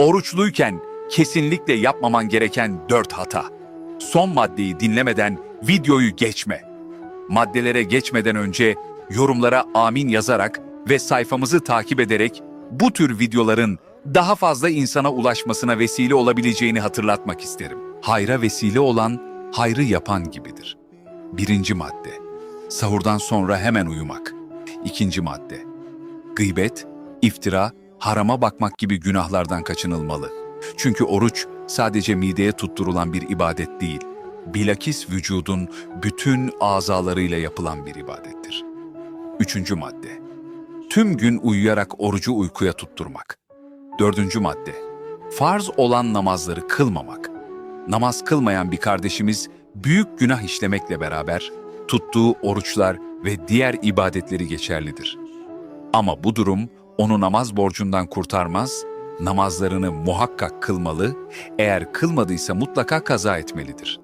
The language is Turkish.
Oruçluyken kesinlikle yapmaman gereken 4 hata. Son maddeyi dinlemeden videoyu geçme. Maddelere geçmeden önce yorumlara amin yazarak ve sayfamızı takip ederek bu tür videoların daha fazla insana ulaşmasına vesile olabileceğini hatırlatmak isterim. Hayra vesile olan hayrı yapan gibidir. Birinci madde. Sahurdan sonra hemen uyumak. İkinci madde. Gıybet, iftira, harama bakmak gibi günahlardan kaçınılmalı. Çünkü oruç sadece mideye tutturulan bir ibadet değil, bilakis vücudun bütün azalarıyla yapılan bir ibadettir. Üçüncü madde. Tüm gün uyuyarak orucu uykuya tutturmak. Dördüncü madde. Farz olan namazları kılmamak. Namaz kılmayan bir kardeşimiz büyük günah işlemekle beraber tuttuğu oruçlar ve diğer ibadetleri geçerlidir. Ama bu durum onu namaz borcundan kurtarmaz, namazlarını muhakkak kılmalı, eğer kılmadıysa mutlaka kaza etmelidir.